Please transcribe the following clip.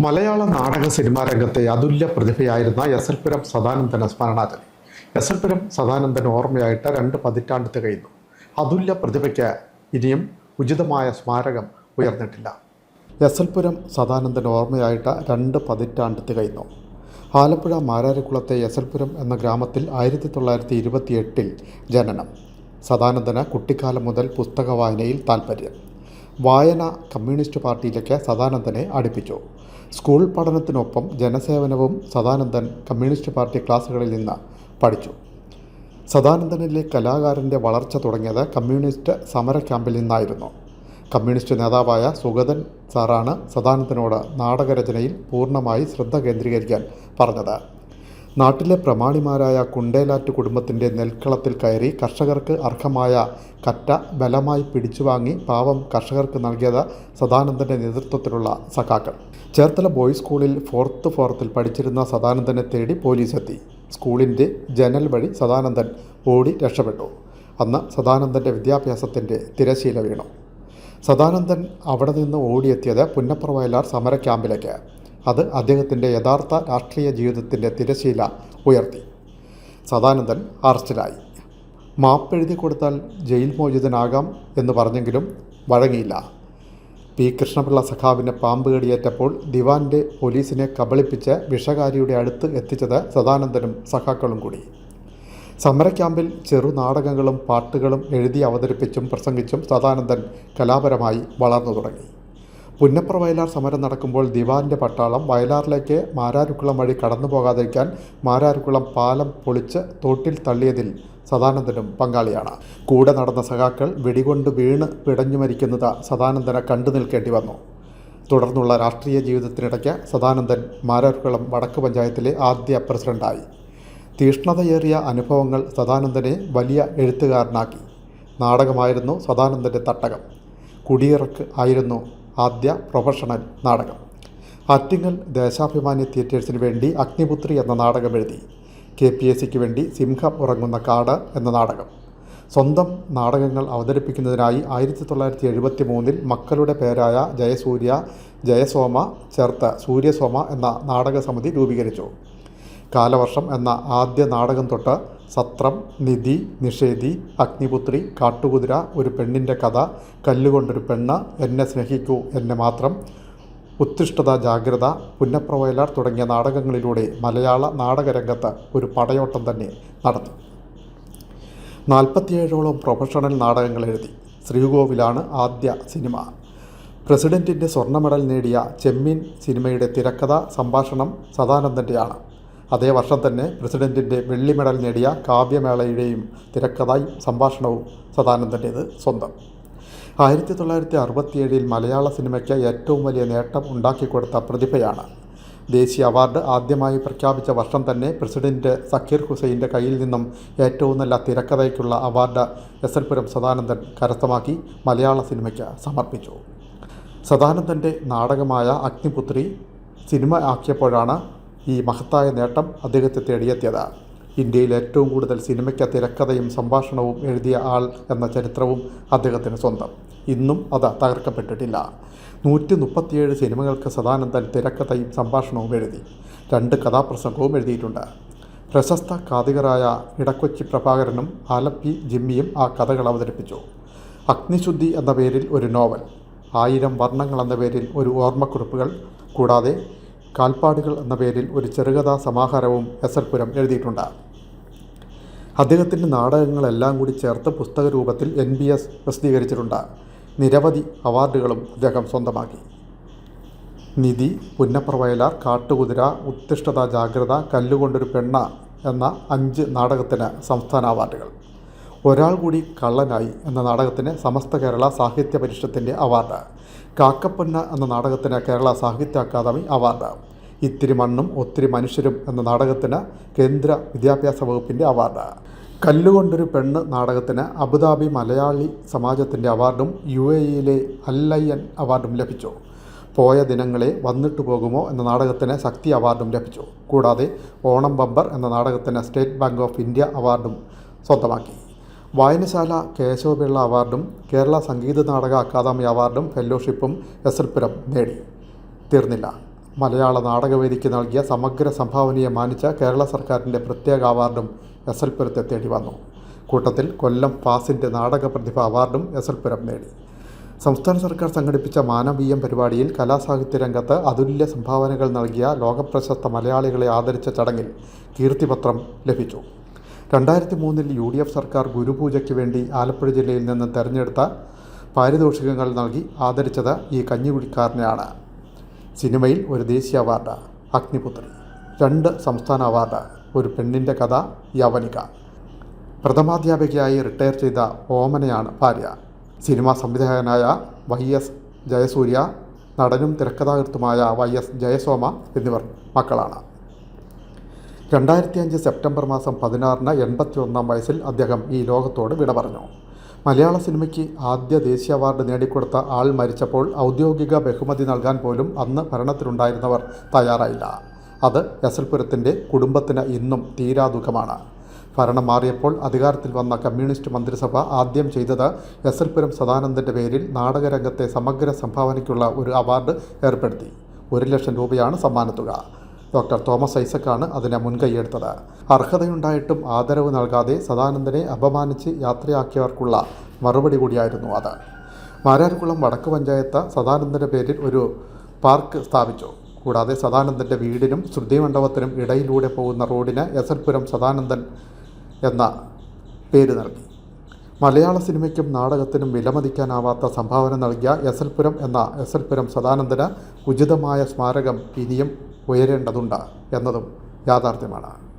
മലയാള നാടക സിനിമാ രംഗത്തെ അതുല്യ പ്രതിഭയായിരുന്ന എസ് എൽ പുരം സദാനന്ദന സ്മരണാഞ്ജലി. എസ് എൽ പുരം സദാനന്ദൻ ഓർമ്മയായിട്ട് രണ്ട് പതിറ്റാണ്ട് തികയുന്നു. അതുല്യ പ്രതിഭയ്ക്ക് ഇനിയും ഉചിതമായ സ്മാരകം ഉയർന്നിട്ടില്ല. എസ് എൽ പുരം സദാനന്ദൻ ഓർമ്മയായിട്ട് രണ്ട് പതിറ്റാണ്ട് തികയുന്നു. ആലപ്പുഴ മാരാരിക്കുളത്തെ എസ് എൽ പുരം എന്ന ഗ്രാമത്തിൽ ആയിരത്തി തൊള്ളായിരത്തി ഇരുപത്തിയെട്ടിൽ ജനനം. സദാനന്ദന് കുട്ടിക്കാലം മുതൽ പുസ്തക വായനയിൽ താൽപ്പര്യം വായന കമ്മ്യൂണിസ്റ്റ് പാർട്ടിയിലേക്ക് സദാനന്ദനെ അടുപ്പിച്ചു. സ്കൂൾ പഠനത്തിനൊപ്പം ജനസേവനവും സദാനന്ദൻ കമ്മ്യൂണിസ്റ്റ് പാർട്ടി ക്ലാസ്സുകളിൽ നിന്ന് പഠിച്ചു. സദാനന്ദനിലെ കലാകാരന്റെ വളർച്ച തുടങ്ങിയത് കമ്മ്യൂണിസ്റ്റ് സമര ക്യാമ്പിൽ നിന്നായിരുന്നു. കമ്മ്യൂണിസ്റ്റ് നേതാവായ സുഗതൻ സാറാണ് സദാനന്ദനോട് നാടകരചനയിൽ പൂർണമായി ശ്രദ്ധ കേന്ദ്രീകരിക്കാൻ പറഞ്ഞത്. നാട്ടിലെ പ്രമാണിമാരായ കുണ്ടേലാറ്റ് കുടുംബത്തിന്റെ നെൽക്കളത്തിൽ കയറി കർഷകർക്ക് അർഹമായ കറ്റ ബലമായി പിടിച്ചുവാങ്ങി പാവം കർഷകർക്ക് നൽകിയത് സദാനന്ദന്റെ നേതൃത്വത്തിലുള്ള സഖാക്കൾ. ചേർത്തല ബോയ്സ് സ്കൂളിൽ ഫോർത്ത് ഫോർത്തിൽ പഠിച്ചിരുന്ന സദാനന്ദനെ തേടി പോലീസെത്തി. സ്കൂളിന്റെ ജനൽ വഴി സദാനന്ദൻ ഓടി രക്ഷപ്പെട്ടു. അന്ന് സദാനന്ദന്റെ വിദ്യാഭ്യാസത്തിന്റെ തിരശീല വീണു. സദാനന്ദൻ അവിടെ നിന്ന് ഓടിയെത്തിയത് പുന്നപ്ര വയലാർ സമര ക്യാമ്പിലേക്ക് അത് അദ്ദേഹത്തിന്റെ യഥാർത്ഥ രാഷ്ട്രീയ ജീവിതത്തിന്റെ തിരശീല ഉയർത്തി. സദാനന്ദൻ അറസ്റ്റിലായി. മാപ്പെഴുതി കൊടുത്താൽ ജയിൽ മോചിതനാകാം എന്ന് പറഞ്ഞെങ്കിലും വഴങ്ങിയില്ല. പി. കൃഷ്ണപിള്ള സഖാവിന് പാമ്പ് കടിയേറ്റപ്പോൾ ദിവാന്റെ പോലീസിനെ കബളിപ്പിച്ച് വിഷകാരിയുടെ അടുത്ത് എത്തിച്ചത് സദാനന്ദനും സഖാക്കളും കൂടി. സമര ക്യാമ്പിൽ ചെറുനാടകങ്ങളും പാട്ടുകളും എഴുതി അവതരിപ്പിച്ചും പ്രസംഗിച്ചും സദാനന്ദൻ കലാപരമായി വളർന്നു തുടങ്ങി. പുന്നപ്ര വയലാർ സമരം നടക്കുമ്പോൾ ദിവാന്റെ പട്ടാളം വയലാറിലേക്ക് മാരാരുക്കുളം വഴി കടന്നു പോകാതിരിക്കാൻ മാരാരുക്കുളം പാലം പൊളിച്ച് തോട്ടിൽ തള്ളിയതിൽ സദാനന്ദനും പങ്കാളിയാണ്. കൂടെ നടന്ന സഖാക്കൾ വെടികൊണ്ട് വീണ് പിടഞ്ഞു മരിക്കുന്നത് സദാനന്ദനെ കണ്ടു നിൽക്കേണ്ടി വന്നു. തുടർന്നുള്ള രാഷ്ട്രീയ ജീവിതത്തിനിടയ്ക്ക് സദാനന്ദൻ മാരാരുക്കുളം വടക്ക് പഞ്ചായത്തിലെ ആദ്യ പ്രസിഡന്റായി. തീഷ്ണതയേറിയ അനുഭവങ്ങൾ സദാനന്ദനെ വലിയ എഴുത്തുകാരനാക്കി. നാടകമായിരുന്നു സദാനന്ദന്റെ തട്ടകം. കുടിയിറക്ക് ആയിരുന്നു ആദ്യ പ്രൊഫഷണൽ നാടകം. ആറ്റിങ്ങൽ ദേശാഭിമാനി തിയേറ്റേഴ്സിന് വേണ്ടി അഗ്നിപുത്രി എന്ന നാടകം എഴുതി. കെ പി എസ് സിക്ക് വേണ്ടി സിംഹം ഉറങ്ങുന്ന കാട് എന്ന നാടകം. സ്വന്തം നാടകങ്ങൾ അവതരിപ്പിക്കുന്നതിനായി ആയിരത്തി തൊള്ളായിരത്തി എഴുപത്തി മൂന്നിൽ മക്കളുടെ പേരായ ജയസൂര്യ ജയസോമ ചേർത്ത് സൂര്യസോമ എന്ന നാടക സമിതി രൂപീകരിച്ചു. കാലവർഷം എന്ന ആദ്യ നാടകം തൊട്ട് സത്രം നിധി നിഷേധി അഗ്നിപുത്രി കാട്ടുകുതിര ഒരു പെണ്ണിന്റെ കഥ കല്ലുകൊണ്ടൊരു പെണ്ണ് എന്നെ സ്നേഹിക്കൂ എന്നെ മാത്രം ഉത്തിഷ്ഠത ജാഗ്രത പുന്നപ്രവയലാർ തുടങ്ങിയ നാടകങ്ങളിലൂടെ മലയാള നാടകരംഗത്ത് ഒരു പടയോട്ടം തന്നെ നടത്തി നാൽപ്പത്തിയേഴോളം പ്രൊഫഷണൽ നാടകങ്ങൾ എഴുതി. ശ്രീകോവിലാണ് ആദ്യ സിനിമ. പ്രസിഡന്റിന്റെ സ്വർണ മെഡൽ നേടിയ ചെമ്മീൻ സിനിമയുടെ തിരക്കഥ സംഭാഷണം സദാനന്ദന്റെയാണ് അതേ വർഷം തന്നെ പ്രസിഡന്റിന്റെ വെള്ളി മെഡൽ നേടിയ കാവ്യമേളയുടെയും തിരക്കഥായും സംഭാഷണവും സദാനന്ദന്റേത് സ്വന്തം. ആയിരത്തി തൊള്ളായിരത്തി അറുപത്തിയേഴിൽ മലയാള സിനിമയ്ക്ക് ഏറ്റവും വലിയ നേട്ടം ഉണ്ടാക്കിക്കൊടുത്ത പ്രതിഭയാണ്. ദേശീയ അവാർഡ് ആദ്യമായി പ്രഖ്യാപിച്ച വർഷം തന്നെ പ്രസിഡന്റ് സക്കീർ ഹുസൈന്റെ കയ്യിൽ നിന്നും ഏറ്റവും നല്ല തിരക്കഥയ്ക്കുള്ള award S L Puram Sadanandan കരസ്ഥമാക്കി മലയാള സിനിമയ്ക്ക് സമർപ്പിച്ചു. സദാനന്ദന്റെ നാടകമായ അഗ്നിപുത്രി സിനിമ ആക്കിയപ്പോഴാണ് ഈ മഹത്തായ നേട്ടം അദ്ദേഹത്തെ തേടിയെത്തിയത്. ഇന്ത്യയിൽ ഏറ്റവും കൂടുതൽ സിനിമയ്ക്ക് തിരക്കഥയും സംഭാഷണവും എഴുതിയ ആൾ എന്ന ചരിത്രവും അദ്ദേഹത്തിന് സ്വന്തം. ഇന്നും അത് തകർക്കപ്പെട്ടിട്ടില്ല. നൂറ്റി മുപ്പത്തിയേഴ് സിനിമകൾക്ക് സദാനന്ദൻ തിരക്കഥയും സംഭാഷണവും എഴുതി. രണ്ട് കഥാപ്രസംഗവും എഴുതിയിട്ടുണ്ട്. പ്രശസ്ത കാതികരായ ഇടക്കൊച്ചി പ്രഭാകരനും ആലപ്പി ജിമ്മിയും ആ കഥകൾ അവതരിപ്പിച്ചു. അഗ്നിശുദ്ധി എന്ന പേരിൽ ഒരു നോവൽ ആയിരം വർണങ്ങൾ എന്ന പേരിൽ ഒരു ഓർമ്മക്കുറിപ്പുകൾ കൂടാതെ കാൽപ്പാടുകൾ എന്ന പേരിൽ ഒരു ചെറുകഥാ സമാഹാരവും എസ് എൽ പുരം എഴുതിയിട്ടുണ്ട്. അദ്ദേഹത്തിന്റെ നാടകങ്ങളെല്ലാം കൂടി ചേർത്ത് പുസ്തക രൂപത്തിൽ എൻ ബി എസ് പ്രസിദ്ധീകരിച്ചിട്ടുണ്ട്. നിരവധി അവാർഡുകളും അദ്ദേഹം സ്വന്തമാക്കി. നിധി പുന്നപ്രവയലാർ കാട്ടുകുതിര ഉത്തിഷ്ഠത ജാഗ്രത കല്ലുകൊണ്ടൊരു പെണ്ണ എന്ന അഞ്ച് നാടകത്തിന് സംസ്ഥാന അവാർഡുകൾ. ഒരാൾ കൂടി കള്ളനായി എന്ന നാടകത്തിന് സമസ്ത കേരള സാഹിത്യ പരിഷത്തിന്റെ അവാർഡ്. കാക്കപ്പൊന്ന എന്ന നാടകത്തിന് കേരള സാഹിത്യ അക്കാദമി അവാർഡ്. ഇത്തിരി മണ്ണും ഒത്തിരി മനുഷ്യരും എന്ന നാടകത്തിന് കേന്ദ്ര വിദ്യാഭ്യാസ വകുപ്പിന്റെ അവാർഡ്. കല്ലുകൊണ്ടൊരു പെണ്ണ് നാടകത്തിന് അബുദാബി മലയാളി സമാജത്തിന്റെ അവാർഡും യു എ ഇയിലെ അല്ലയ്യൻ അവാർഡും ലഭിച്ചു. പോയ ദിനങ്ങളെ വന്നിട്ട് പോകുമോ എന്ന നാടകത്തിന് ശക്തി അവാർഡും ലഭിച്ചു. കൂടാതെ ഓണം ബമ്പർ എന്ന നാടകത്തിന് സ്റ്റേറ്റ് ബാങ്ക് ഓഫ് ഇന്ത്യ അവാർഡും സ്വന്തമാക്കി. വായനശാല കേശവപിള്ള അവാർഡും കേരള സംഗീത നാടക അക്കാദമി അവാർഡും ഫെല്ലോഷിപ്പും എസ് എൽ പുരം നേടി. തീർന്നില്ല. മലയാള നാടകവേദിക്ക് നൽകിയ സമഗ്ര സംഭാവനയെ മാനിച്ച കേരള സർക്കാരിന്റെ പ്രത്യേക അവാർഡും എസ് എൽ പുരത്തെ തേടി വന്നു. കൂട്ടത്തിൽ കൊല്ലം ഫാസിന്റെ നാടക പ്രതിഭ അവാർഡും എസ് എൽ പുരം നേടി. സംസ്ഥാന സർക്കാർ സംഘടിപ്പിച്ച മാനവീയം പരിപാടിയിൽ കലാസാഹിത്യ രംഗത്ത് അതുല്യ സംഭാവനകൾ നൽകിയ ലോകപ്രശസ്ത മലയാളികളെ ആദരിച്ച ചടങ്ങിൽ കീർത്തിപത്രം ലഭിച്ചു. രണ്ടായിരത്തി മൂന്നിൽ യു ഡി എഫ് സർക്കാർ ഗുരുപൂജയ്ക്ക് വേണ്ടി ആലപ്പുഴ ജില്ലയിൽ നിന്ന് തെരഞ്ഞെടുത്ത പാരിതോഷികങ്ങൾ നൽകി ആദരിച്ചത് ഈ കഞ്ഞികുടിക്കാരനെയാണ്. സിനിമയിൽ ഒരു ദേശീയ അവാർഡ് അഗ്നിപുത്രി. രണ്ട് സംസ്ഥാന അവാർഡ് ഒരു പെണ്ണിന്റെ കഥ യവനിക. പ്രഥമാധ്യാപികയായി റിട്ടയർ ചെയ്ത ഓമനയാണ് ഭാര്യ. സിനിമാ സംവിധായകനായ വൈ എസ് ജയസൂര്യ നടനും തിരക്കഥാകൃത്തുമായ വൈ എസ് ജയസോമ എന്നിവർ മക്കളാണ്. രണ്ടായിരത്തി അഞ്ച് സെപ്റ്റംബർ മാസം പതിനാറിന് എൺപത്തി ഒന്നാം വയസ്സിൽ അദ്ദേഹം ഈ ലോകത്തോട് വിട പറഞ്ഞു. മലയാള സിനിമയ്ക്ക് ആദ്യ ദേശീയ അവാർഡ് നേടിക്കൊടുത്ത ആൾ മരിച്ചപ്പോൾ ഔദ്യോഗിക ബഹുമതി നൽകാൻ പോലും അന്ന് ഭരണത്തിലുണ്ടായിരുന്നവർ തയ്യാറായില്ല. അത് യസൽപുരത്തിന്റെ കുടുംബത്തിന് ഇന്നും തീരാ ദുഃഖമാണ്. ഭരണം മാറിയപ്പോൾ അധികാരത്തിൽ വന്ന കമ്മ്യൂണിസ്റ്റ് മന്ത്രിസഭ ആദ്യം ചെയ്തത് യസൽപുരം സദാനന്ദന്റെ പേരിൽ നാടകരംഗത്തെ സമഗ്ര സംഭാവനയ്ക്കുള്ള ഒരു അവാർഡ് ഏർപ്പെടുത്തി. ഒരു ലക്ഷം രൂപയാണ് സമ്മാനത്തുക. ഡോക്ടർ തോമസ് ഐസക്കാണ് അതിനെ മുൻകൈയെടുത്തത്. അർഹതയുണ്ടായിട്ടും ആദരവ് നൽകാതെ സദാനന്ദനെ അപമാനിച്ച് യാത്രയാക്കിയവർക്കുള്ള മറുപടി കൂടിയായിരുന്നു അത്. മാരാർകുളം വടക്ക് പഞ്ചായത്ത് സദാനന്ദന്റെ പേരിൽ ഒരു പാർക്ക് സ്ഥാപിച്ചു. കൂടാതെ സദാനന്ദന്റെ വീടിനും ശ്രുതിമണ്ഡപത്തിനും ഇടയിലൂടെ പോകുന്ന റോഡിന് എസ് എൽ പുരം സദാനന്ദൻ എന്ന പേര് നൽകി. മലയാള സിനിമയ്ക്കും നാടകത്തിനും വിലമതിക്കാനാവാത്ത സംഭാവന നൽകിയ എസ് എൽ പുരം എന്ന എസ് എൽ പുരം സദാനന്ദന് ഉചിതമായ സ്മാരകം ഇനിയും ഉയരേണ്ടതുണ്ട് എന്നതും യാഥാർത്ഥ്യമാണ്.